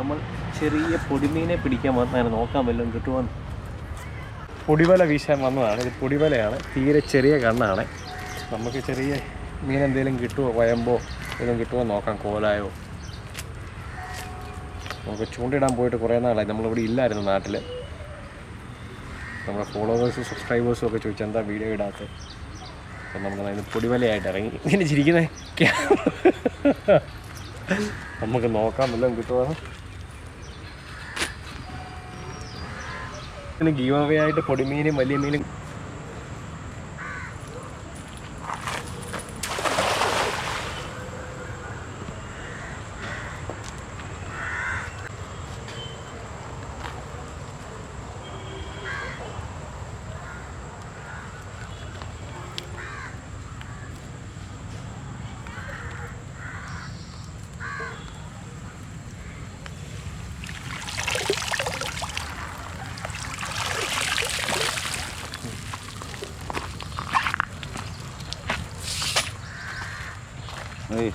നമ്മൾ ചെറിയ പൊടിമീനെ പിടിക്കാൻ വന്നാൽ നോക്കാൻ വല്ലതും കിട്ടുമെന്ന് പൊടിവല വീശാൻ വന്നതാണ്. ഇത് പൊടിവലയാണ്. തീരെ ചെറിയ കണ്ണാണ്. നമുക്ക് ചെറിയ മീൻ എന്തെങ്കിലും കിട്ടുമോ വയമ്പോ എന്തെങ്കിലും കിട്ടുമോ നോക്കാം. കോലായോ? നമുക്ക് ചൂണ്ടിടാൻ പോയിട്ട് കുറേ നാളായി. നമ്മളിവിടെ ഇല്ലായിരുന്നു നാട്ടിൽ നമ്മുടെ ഫോളോവേഴ്സും സബ്സ്ക്രൈബേഴ്സും ഒക്കെ ചോദിച്ചാൽ എന്താ വീഡിയോ ഇടാത്തത്? അപ്പം നമ്മൾ അതിന് പൊടിവലയായിട്ട് ഇറങ്ങി. ഇങ്ങനെ ചിരിക്കുന്നത് നമുക്ക് നോക്കാം. വല്ലതും കിട്ടുമോ ഗീവ് അവേ ആയിട്ട് പൊടിമീനും വലിയ മീനും ഏയ്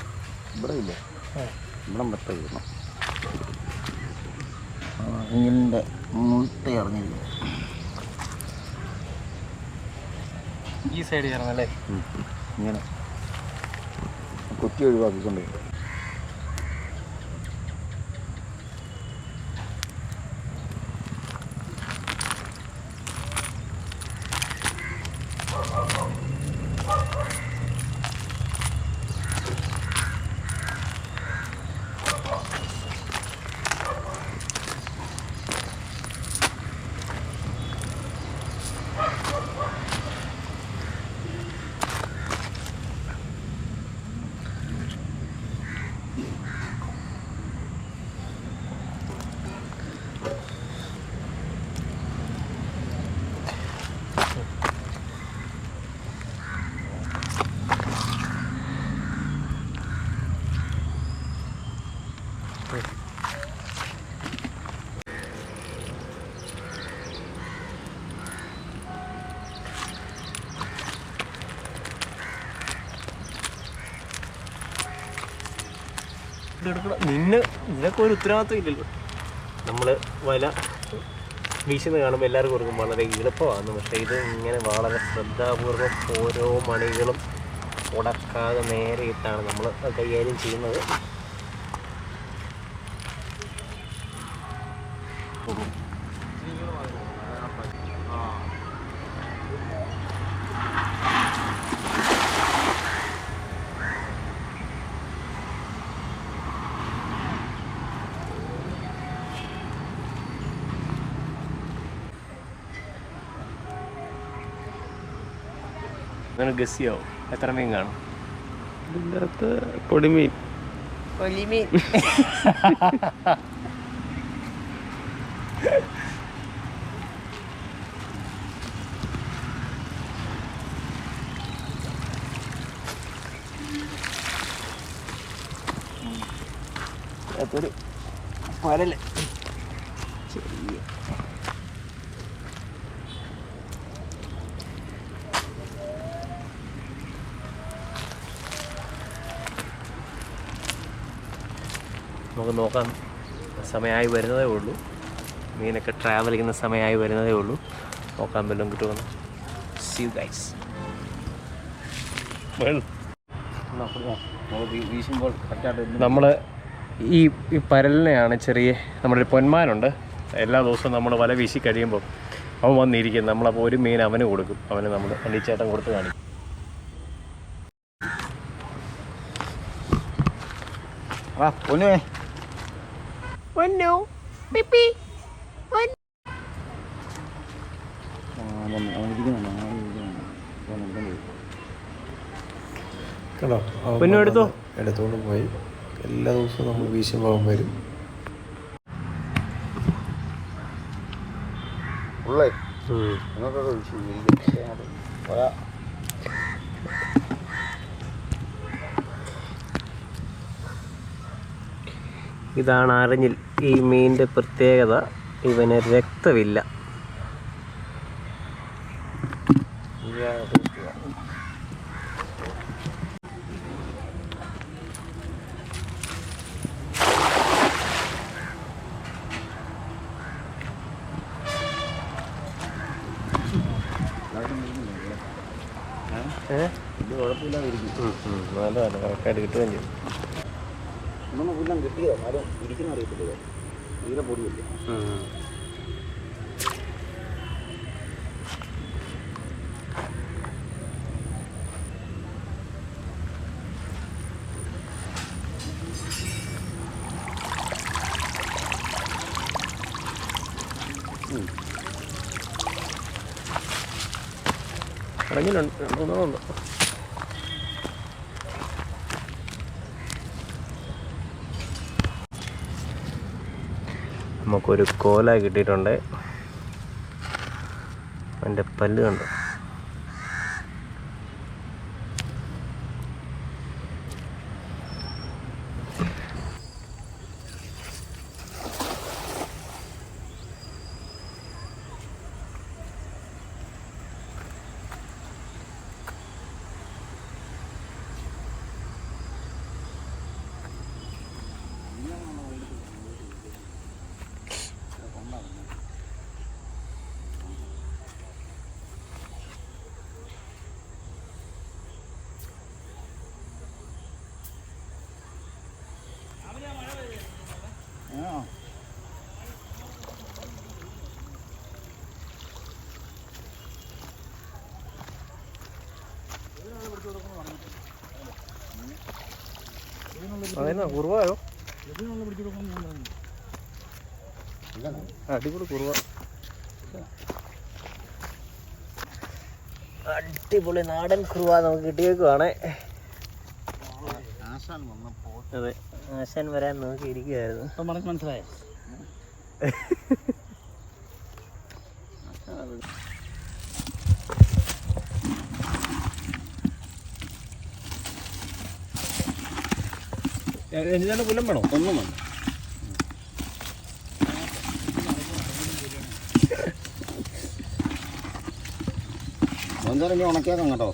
ഇവിടെ ഇല്ല ഇവിടെ വീണം ഇങ്ങനെ മുട്ട ഇറങ്ങിയില്ല ഈ സൈഡ് ചേർന്നല്ലേ ഇങ്ങനെ. കുത്തി ഒഴിവാക്കിക്കൊണ്ട് നിന്നെ നിനക്ക് ഒരു ഉത്തരവാദിത്വം ഇല്ലല്ലോ. നമ്മൾ വല വീശുന്ന കാണുമ്പോൾ എല്ലാവർക്കും കൊടുക്കും വളരെ എളുപ്പമാണ്. പക്ഷേ ഇത് ഇങ്ങനെ വളരെ ശ്രദ്ധാപൂർവം ഓരോ മണികളും ഉടക്കാതെ നേരെ ഇട്ടാണ് നമ്മൾ കൈകാര്യം ചെയ്യുന്നത്. അങ്ങനെ ഗസ് ചെയ്യാവും എത്ര മീൻ കാണും? ഇതിനകത്ത് പൊടിമീൻ. ഒലിമീൻ അതൊരു പരൽ നമുക്ക് നോക്കാം. സമയമായി വരുന്നതേ ഉള്ളൂ. മീനൊക്കെ ട്രാവൽ ചെയ്യുന്ന സമയമായി വരുന്നതേ ഉള്ളൂ. നോക്കാൻ വല്ലതും കിട്ടുമെന്ന്. സീ ഗൈസ് നമ്മൾ ഈ ഈ പരലിനെയാണ് ചെറിയ നമ്മുടെ ഒരു പൊന്മാനുണ്ട് എല്ലാ ദിവസവും നമ്മൾ വല വീശി കഴിയുമ്പോൾ അവൻ വന്നിരിക്കും നമ്മളപ്പോൾ ഒരു മീൻ അവന് കൊടുക്കും. അവന് നമ്മൾ അണ്ടിച്ചേട്ടൻ കൊടുത്ത് കാണിക്കും. ആ പൊന്നുവേ. പൊന്നു പിപ്പി കേട്ടോ അവൻ പൊന്നു എടുത്തോ? വന്ന് എടുത്തോണ്ട് പോയി. എല്ലാ ദിവസവും നമ്മൾ വീശുമ്പോൾ വരും. ഉള്ളേ. നിങ്ങൾക്കൊക്കെ വീശി. ഇതാണ് അരഞ്ഞിൽ ഈ മീനിന്റെ പ്രത്യേകത. ഇവന് രക്തമില്ല. ഇത് കുഴപ്പമില്ലാതിരിക്കും. നല്ലതാണ് കറക്റ്റായിട്ട് കിട്ടുകയും ചെയ്യും. ഇന്നൊന്നും പുല്ലം കിട്ടിയോ? ആരും ഇരിക്കുന്ന അറിയത്തില്ല. തീരെ പൊടിയില്ല. ഇറങ്ങിയിട്ടുണ്ട് രണ്ട് മൂന്നെണ്ണമുണ്ട് നമുക്കൊരു കോല കിട്ടിയിട്ടുണ്ട്. അതിന്റെ പല്ല് കണ്ടു? കുറുവായോ? അടിപൊളി കുറുവ. അടിപൊളി നാടൻ കുറുവ നമുക്ക് കിട്ടിയേക്കുവാണേ. അതെ ആശാൻ വരാൻ നോക്കി ഇരിക്കുകയായിരുന്നു ഇപ്പം പറഞ്ഞ് മനസ്സിലായോ? എന്തിനാണ് പുല്ലം വേണോ? ഒന്നും വേണ്ട. എന്തായാലും ഉണക്കിയാക്കാം കേട്ടോ.